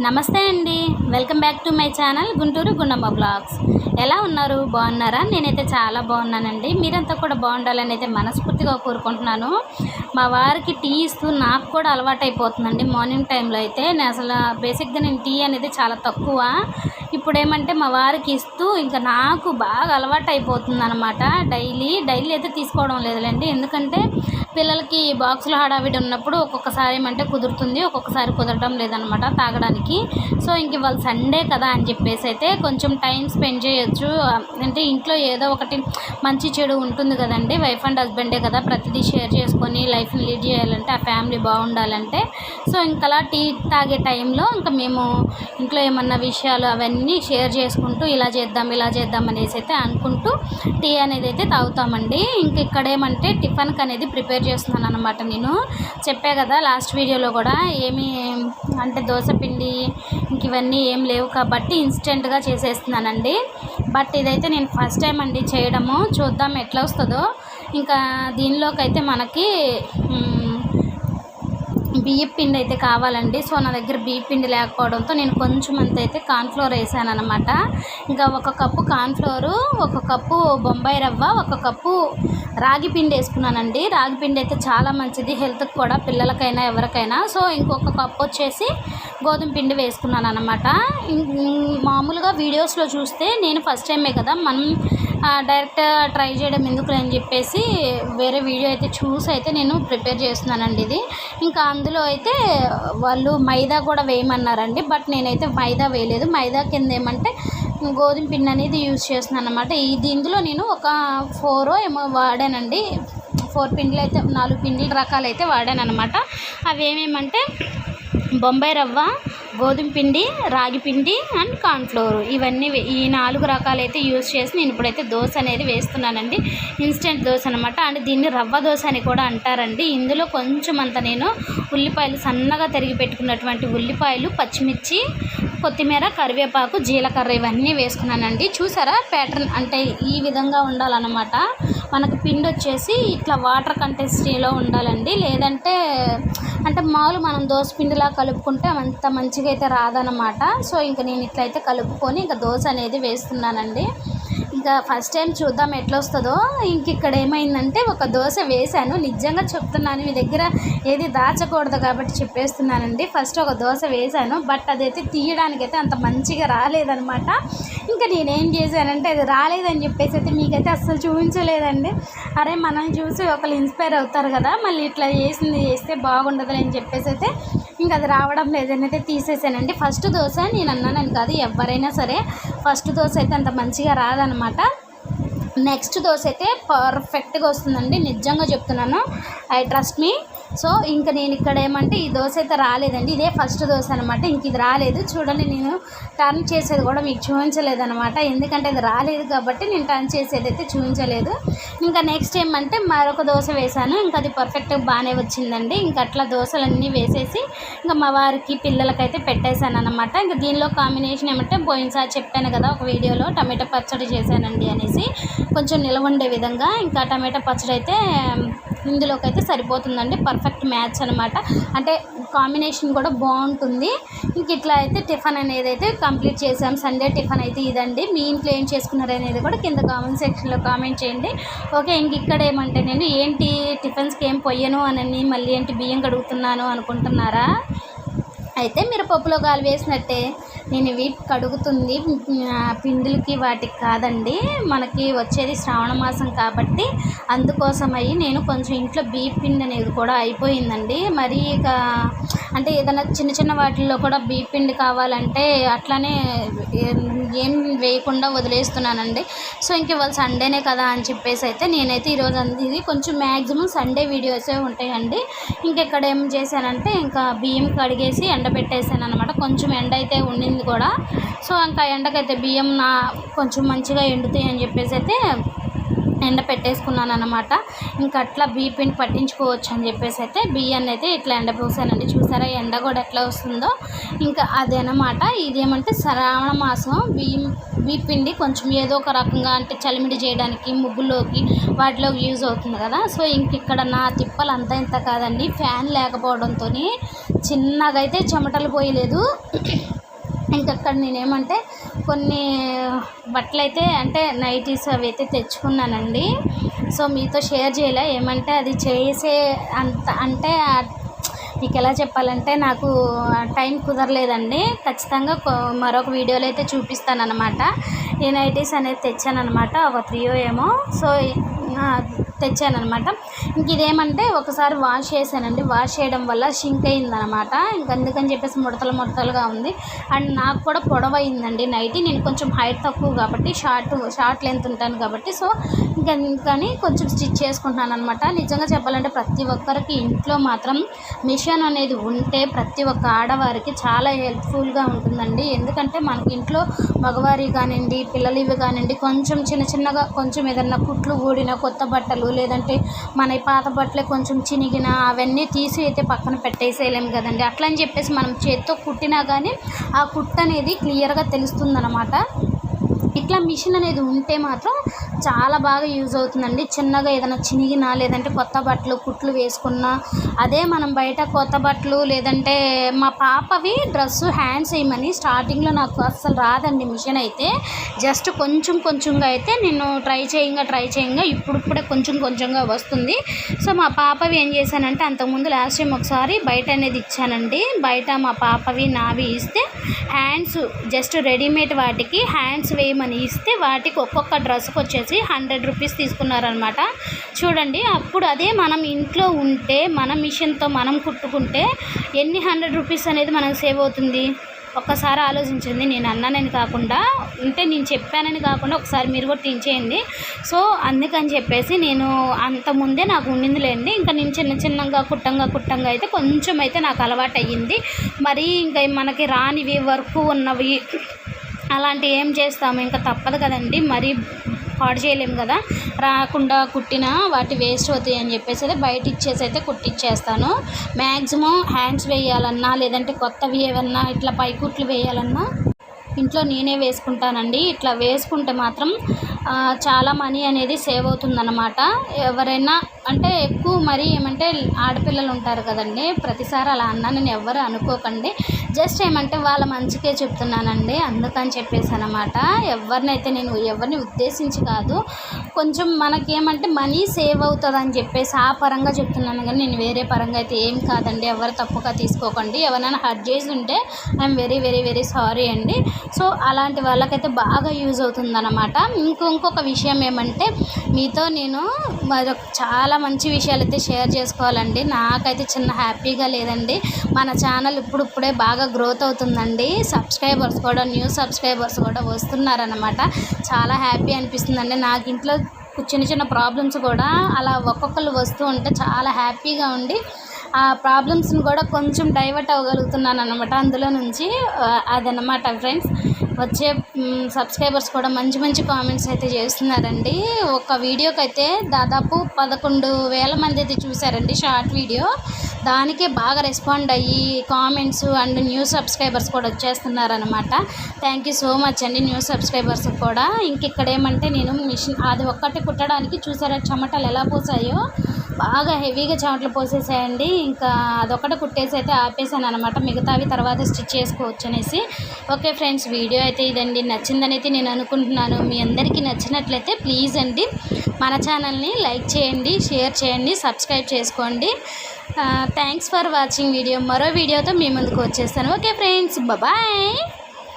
నమస్తే అండి. Welcome back to my channel Guntur Gundamma blogs. ఎలా ఉన్నారు? బాగున్నారా? నేనైతే చాలా బాగున్నానండి. మీరంతా కూడా బాగుండాలని అయితే మనస్ఫూర్తిగా కోరుకుంటున్నాను. మా వారికి టీ ఇస్తూ నాకు కూడా అలవాటు అయిపోతుందండి మార్నింగ్ టైంలో అయితే నేను అసలు బేసిక్గా నేను టీ అనేది చాలా తక్కువ. ఇప్పుడు ఏమంటే మా వారికి ఇస్తూ ఇంకా నాకు బాగా అలవాటు అయిపోతుంది అనమాట డైలీ డైలీ అయితే తీసుకోవడం లేదులేండి. ఎందుకంటే పిల్లలకి బాక్సులు హడావిడి ఉన్నప్పుడు ఒక్కొక్కసారి ఏమంటే కుదురుతుంది ఒక్కొక్కసారి కుదరడం లేదనమాట తాగడానికి. సో ఇంక ఇవాళ సండే కదా అని చెప్పేసి అయితే కొంచెం టైం స్పెండ్ చేయొచ్చు. అంటే ఇంట్లో ఏదో ఒకటి మంచి చెడు ఉంటుంది కదండి వైఫ్ అండ్ హస్బెండే కదా ప్రతిదీ షేర్ చేసుకొని లైఫ్ని లీడ్ చేయాలంటే ఆ ఫ్యామిలీ బాగుండాలంటే. సో ఇంకలా అలా టీ తాగే టైంలో ఇంకా మేము ఇంట్లో ఏమన్నా విషయాలు అవన్నీ షేర్ చేసుకుంటూ ఇలా చేద్దాం ఇలా చేద్దాం అనేసి అయితే అనుకుంటూ టీ అనేది అయితే తాగుతామండి. ఇంక ఇక్కడేమంటే టిఫిన్కి అనేది ప్రిపేర్ చేస్తున్నాను అనమాట నేను. చెప్పా కదా లాస్ట్ వీడియోలో కూడా ఏమి అంటే దోశ పిండి ఇంక ఇవన్నీ ఏం లేవు కాబట్టి ఇన్స్టెంట్గా చేసేస్తున్నానండి. బట్ ఇదైతే నేను ఫస్ట్ టైం అండి చేయడము. చూద్దాం ఎట్లా వస్తుందో. ఇంకా దీనిలోకి అయితే మనకి బియ్య పిండి అయితే కావాలండి. సో నా దగ్గర బియ్యం పిండి లేకపోవడంతో నేను కొంచెం అంత అయితే కార్న్ఫ్లోర్ వేసాను అనమాట ఇంకా ఒక కప్పు కార్న్ఫ్లోరు ఒక కప్పు బొంబాయి రవ్వ ఒక కప్పు రాగి పిండి వేసుకున్నానండి. రాగి పిండి అయితే చాలా మంచిది హెల్త్కి కూడా పిల్లలకైనా ఎవరికైనా. సో ఇంకొక కప్పు వచ్చేసి గోధుమ పిండి వేసుకున్నాను అనమాట మామూలుగా వీడియోస్లో చూస్తే నేను ఫస్ట్ టైమే కదా మనం డైరెక్ట్ ట్రై చేయడం ఎందుకు అని చెప్పేసి వేరే వీడియో అయితే చూసి అయితే నేను ప్రిపేర్ చేస్తున్నానండి ఇది. ఇంకా అందులో అయితే వాళ్ళు మైదా కూడా వేయమన్నారండి బట్ నేనైతే మైదా వేయలేదు. మైదా కింద ఏమంటే గోధుమ పిండి అనేది యూజ్ చేస్తున్నాను అనమాట ఇది ఇందులో నేను ఒక ఫోరో ఏమో వాడానండి. ఫోర్ పిండిలు అయితే నాలుగు పిండిల రకాలు అయితే వాడాను అనమాట అవి ఏమేమంటే బొంబాయి రవ్వ గోధుమ పిండి రాగి పిండి అండ్ కార్న్ఫ్లోర్ ఇవన్నీ ఈ నాలుగు రకాలైతే యూజ్ చేసి నేను ఇప్పుడైతే దోశ అనేది వేస్తున్నానండి. ఇన్స్టెంట్ దోశ అనమాట అండ్ దీన్ని రవ్వ దోశ అని కూడా అంటారండి. ఇందులో కొంచెం అంత నేను ఉల్లిపాయలు సన్నగా తరిగి పెట్టుకున్నటువంటి ఉల్లిపాయలు పచ్చిమిర్చి కొత్తిమీర కరివేపాకు జీలకర్ర ఇవన్నీ వేసుకున్నానండి. చూసారా? ప్యాటర్న్ అంటే ఈ విధంగా ఉండాలన్నమాట. మనకు పిండి వచ్చేసి ఇట్లా వాటర్ కంటెస్టీలో ఉండాలండి. లేదంటే అంటే మామూలు మనం దోశ పిండిలా కలుపుకుంటే అంత మంచిగా అయితే రాదనమాట సో ఇంకా నేను ఇట్లయితే కలుపుకొని ఇంకా దోశ అనేది వేస్తున్నానండి. ఇంకా ఫస్ట్ టైం చూద్దాం ఎట్లా వస్తుందో ఇంక ఇక్కడ ఏమైందంటే ఒక దోశ వేశాను. నిజంగా చెప్తున్నాను మీ దగ్గర ఏది దాచకూడదు కాబట్టి చెప్పేస్తున్నానండి. ఫస్ట్ ఒక దోశ వేశాను బట్ అదైతే తీయడానికైతే అంత మంచిగా రాలేదనమాట ఇంకా నేనేం చేశానంటే అది రాలేదని చెప్పేసి అయితే మీకైతే అస్సలు చూపించలేదండి. అరే మనం చూసి ఒకళ్ళు ఇన్స్పైర్ అవుతారు కదా మళ్ళీ ఇట్లా చేసింది చేస్తే బాగుండదు అని చెప్పేసి అయితే ఇంకా అది రావడం లేదని అయితే తీసేసానండి. ఫస్ట్ దోశ నేను అన్నానని కాదు ఎవరైనా సరే ఫస్ట్ దోశ అయితే అంత మంచిగా రాదనమాట. నెక్స్ట్ దోశ అయితే పర్ఫెక్ట్గా వస్తుందండి. నిజంగా చెప్తున్నాను. ఐ ట్రస్ట్ మీ సో ఇంకా నేను ఇక్కడ ఏమంటే ఈ దోశ అయితే రాలేదండి. ఇదే ఫస్ట్ దోశ అనమాట ఇంక ఇది రాలేదు. చూడండి నేను టర్న్ చేసేది కూడా మీకు చూపించలేదు అనమాట ఎందుకంటే ఇది రాలేదు కాబట్టి నేను టర్న్ చేసేది అయితే చూపించలేదు. ఇంకా నెక్స్ట్ ఏమంటే మరొక దోశ వేశాను. ఇంకా అది పర్ఫెక్ట్గా బాగానే వచ్చిందండి. ఇంకా అట్లా దోశలన్నీ వేసేసి ఇంకా మా వారికి పిల్లలకైతే పెట్టేశాను అనమాట ఇంకా దీనిలో కాంబినేషన్ ఏమంటే పోయినసారి చెప్పాను కదా ఒక వీడియోలో టమాటా పచ్చడి చేశానండి అనేసి. కొంచెం నిలవ ఉండే విధంగా ఇంకా టమాటా పచ్చడి అయితే ఇందులోకి అయితే సరిపోతుందండి. పర్ఫెక్ట్ మ్యాచ్ అనమాట అంటే కాంబినేషన్ కూడా బాగుంటుంది. ఇంక ఇట్లా అయితే టిఫిన్ అనేది అయితే కంప్లీట్ చేసాం. సండే టిఫిన్ అయితే ఇదండి. మీ ఇంట్లో ఏం చేసుకున్నారు అనేది కూడా కింద కామెంట్ సెక్షన్లో కామెంట్ చేయండి. ఓకే ఇంక ఇక్కడ ఏమంటే నేను ఏంటి టిఫిన్స్కి ఏం పొయ్యను? అని మళ్ళీ ఏంటి బియ్యం కడుగుతున్నాను అనుకుంటున్నారా? అయితే మిరపప్పులో గాలి వేసినట్టే. నేను ఇవి కడుగుతుంది. పిండిలకి వాటికి కాదండి. మనకి వచ్చేది శ్రావణ మాసం కాబట్టి అందుకోసం అయ్యి నేను కొంచెం ఇంట్లో బీప్ పిండి అనేది కూడా అయిపోయిందండి. మరి ఇక అంటే ఏదైనా చిన్న చిన్న వాటిల్లో కూడా బీప్ పిండి కావాలంటే అట్లానే ఏం- వేయకుండా వదిలేస్తున్నానండి. సో ఇంక ఇవాళ సండేనే కదా అని చెప్పేసి అయితే నేనైతే ఈరోజు అంది కొంచెం మ్యాక్సిమం సండే వీడియోసే ఉంటాయండి. ఇంకెక్కడ ఏం చేశానంటే ఇంకా బియ్యం కడిగేసి ఎండబెట్టేసాను అనమాట కొంచెం ఎండ అయితే ఉండింది కూడా. సో ఇంకా ఎండకైతే బియ్యం నా కొంచెం మంచిగా ఎండుతాయి అని చెప్పేసి అయితే ఎండ పెట్టేసుకున్నాను అనమాట ఇంకా అట్లా బియ్య పిండి పట్టించుకోవచ్చు అని చెప్పేసి అయితే బియ్యాన్ని అయితే ఇట్లా ఎండపోసానండి చూసారా ఎండ కూడా ఎట్లా వస్తుందో. ఇంకా అదేనమాట ఇదేమంటే శ్రావణ మాసం. బియ్యం బీపిండి పిండి కొంచెం ఏదో ఒక రకంగా అంటే చలిమిడి చేయడానికి ముగ్గులోకి వాటిలోకి యూజ్ అవుతుంది కదా. సో ఇంక ఇక్కడ నా తిప్పలు అంత ఇంత కాదండి. ఫ్యాన్ లేకపోవడంతో చిన్నగా అయితే చెమటలు పోయలేదు. ఇంకక్కడ నేనేమంటే కొన్ని బట్టలు అయితే అంటే నైటీస్ అవి అయితే తెచ్చుకున్నానండి. సో మీతో షేర్ చేయలే. ఏమంటే అది చేసే అంత అంటే మీకు ఎలా చెప్పాలంటే నాకు టైం కుదరలేదండి. ఖచ్చితంగా మరొక వీడియోలో అయితే చూపిస్తాను అనమాట ఈ నైటీస్ అనేది తెచ్చాను అనమాట ఒక త్రీయో ఏమో. సో తెచ్చాను అనమాట ఇంక ఇదేమంటే ఒకసారి వాష్ చేశానండి. వాష్ చేయడం వల్ల షింక్ అయిందనమాట ఇంక అందుకని చెప్పేసి ముడతలు ముడతలుగా ఉంది. అండ్ నాకు కూడా పొడవైందండి నైట్ నేను కొంచెం హైట్ తక్కువ కాబట్టి షార్ట్ షార్ట్ లెంత్ ఉంటాను కాబట్టి. సో ఇంకా కానీ కొంచెం స్టిచ్ చేసుకుంటున్నాను అనమాట నిజంగా చెప్పాలంటే ప్రతి ఒక్కరికి ఇంట్లో మాత్రం మిషన్ అనేది ఉంటే ప్రతి ఒక్క ఆడవారికి చాలా హెల్ప్ఫుల్గా ఉంటుందండి. ఎందుకంటే మనకి ఇంట్లో మగవారి కానివ్వండి పిల్లలు ఇవి కానివ్వండి కొంచెం చిన్న చిన్నగా కొంచెం ఏదన్నా కుట్లు ఊడిన కొత్త బట్టలు లేదంటే మన పాత బట్టలే కొంచెం చినిగిన అవన్నీ తీసి అయితే పక్కన పెట్టేసేయలేము కదండి. అట్లా అని చెప్పేసి మనం చేత్తో కుట్టినా కానీ ఆ కుట్ అనేది క్లియర్గా తెలుస్తుందన్నమాట. ఇట్లా మిషన్ అనేది ఉంటే మాత్రం చాలా బాగా యూజ్ అవుతుందండి. చిన్నగా ఏదైనా చినిగినా లేదంటే కొత్త బట్టలు కుట్లు వేసుకున్నా అదే మనం బయట కొత్త బట్టలు లేదంటే మా పాపవి డ్రెస్సు హ్యాండ్స్ వేయమని స్టార్టింగ్లో నాకు అస్సలు రాదండి మిషన్ అయితే. జస్ట్ కొంచెం కొంచెంగా అయితే నేను ట్రై చేయంగా ట్రై చేయంగా ఇప్పుడిప్పుడే కొంచెం కొంచెంగా వస్తుంది. సో మా పాపవి ఏం చేశానంటే అంతకుముందు లాస్ట్ టైం ఒకసారి బయట అనేది ఇచ్చానండి. బయట మా పాపవి నావి ఇస్తే హ్యాండ్స్ జస్ట్ రెడీమేడ్ వాటికి హ్యాండ్స్ వేయమని ఇస్తే వాటికి ఒక్కొక్క డ్రెస్కి వచ్చేసి హండ్రెడ్ రూపీస్ తీసుకున్నారనమాట. చూడండి అప్పుడు అదే మనం ఇంట్లో ఉంటే మన మిషన్తో మనం కుట్టుకుంటే ఎన్ని హండ్రెడ్ రూపీస్ అనేది మనకు సేవ్ అవుతుంది? ఒక్కసారి ఆలోచించండి నేను అన్నానని కాకుండా అంటే నేను చెప్పానని కాకుండా ఒకసారి మీరు కూడా తించేయండి సో అందుకని చెప్పేసి నేను అంత ముందే నాకు ఉండిందిలేండి ఇంకా నేను చిన్న చిన్నగా కుట్టంగా కుట్టంగా అయితే కొంచెం అయితే నాకు అలవాటు అయ్యింది. మరీ ఇంకా మనకి రానివి వర్క్ ఉన్నవి అలాంటివి ఏం చేస్తాము? ఇంకా తప్పదు కదండి. మరి పాడు చేయలేము కదా. రాకుండా కుట్టిన వాటి వేస్ట్ అవుతాయి అని చెప్పేసి అయితే బయట ఇచ్చేసి అయితే కుట్టిచ్చేస్తాను. మ్యాక్సిమం హ్యాండ్స్ వేయాలన్నా లేదంటే కొత్తవి ఏమన్నా ఇట్లా పైకుట్లు వేయాలన్నా ఇంట్లో నేనే వేసుకుంటానండి. ఇట్లా వేసుకుంటే మాత్రం చాలా మనీ అనేది సేవ్ అవుతుందన్నమాట. ఎవరైనా అంటే ఎక్కువ మరి ఏమంటే ఆడపిల్లలు ఉంటారు కదండి ప్రతిసారి అలా అన్నానని ఎవ్వరు అనుకోకండి. జస్ట్ ఏమంటే వాళ్ళ మంచికే చెప్తున్నానండి అందుకని చెప్పేసి అనమాట ఎవరినైతే నేను ఎవరిని ఉద్దేశించి కాదు కొంచెం మనకేమంటే మనీ సేవ్ అవుతుంది అని చెప్పేసి ఆ పరంగా చెప్తున్నాను కానీ నేను వేరే పరంగా అయితే ఏం కాదండి. ఎవరు తప్పుగా తీసుకోకండి. ఎవరైనా హర్ట్ చేసి ఉంటే I'm very very very sorry అండి. సో అలాంటి వాళ్ళకైతే బాగా యూజ్ అవుతుందన్నమాట. ఇంకో ఇంకొక విషయం ఏమంటే మీతో నేను మరొక చాలా చాలా మంచి విషయాలు అయితే షేర్ చేసుకోవాలండి. నాకైతే చిన్న హ్యాపీగా లేదండి. మన ఛానల్ ఇప్పుడిప్పుడే బాగా గ్రోత్ అవుతుందండి. సబ్స్క్రైబర్స్ కూడా న్యూ సబ్స్క్రైబర్స్ కూడా వస్తున్నారనమాట చాలా హ్యాపీ అనిపిస్తుందండి. నాకు ఇంట్లో చిన్న చిన్న ప్రాబ్లమ్స్ కూడా అలా ఒక్కొక్కరు వస్తూ ఉంటే చాలా హ్యాపీగా ఉండి ఆ ప్రాబ్లమ్స్ని కూడా కొంచెం డైవర్ట్ అవ్వగలుగుతున్నాను అనమాట అందులో నుంచి. అదనమాట ఫ్రెండ్స్. వచ్చే సబ్స్క్రైబర్స్ కూడా మంచి మంచి కామెంట్స్ అయితే చేస్తున్నారండి. ఒక వీడియోకి అయితే దాదాపు పదకొండు వేల మంది అయితే చూసారండి షార్ట్ వీడియో దానికే బాగా రెస్పాండ్ అయ్యి కామెంట్స్ అండ్ న్యూ సబ్స్క్రైబర్స్ కూడా వచ్చేస్తున్నారనమాట థ్యాంక్ యూ సో మచ్ అండి న్యూ సబ్స్క్రైబర్స్ కూడా. ఇంక ఇక్కడ ఏమంటే నేను మిషన్ అది ఒక్కటి కుట్టడానికి చూసారా చెమటలు ఎలా పోసాయో. బాగా హెవీగా చెమటలు పోసేసాయండి. ఇంకా అదొకటి కుట్టేసి అయితే ఆపేసాను అనమాట మిగతావి తర్వాత స్టిచ్ చేసుకోవచ్చు అనేసి ఓకే ఫ్రెండ్స్ వీడియో అయితే ఇదండి. నచ్చిందని అయితే నేను అనుకుంటున్నాను. మీ అందరికీ నచ్చినట్లయితే ప్లీజ్ అండి మన ఛానల్ని లైక్ చేయండి షేర్ చేయండి సబ్స్క్రైబ్ చేసుకోండి. Thanks for watching video. మరో వీడియోతో మీ ముందుకు వచ్చేస్తాను. Okay friends bye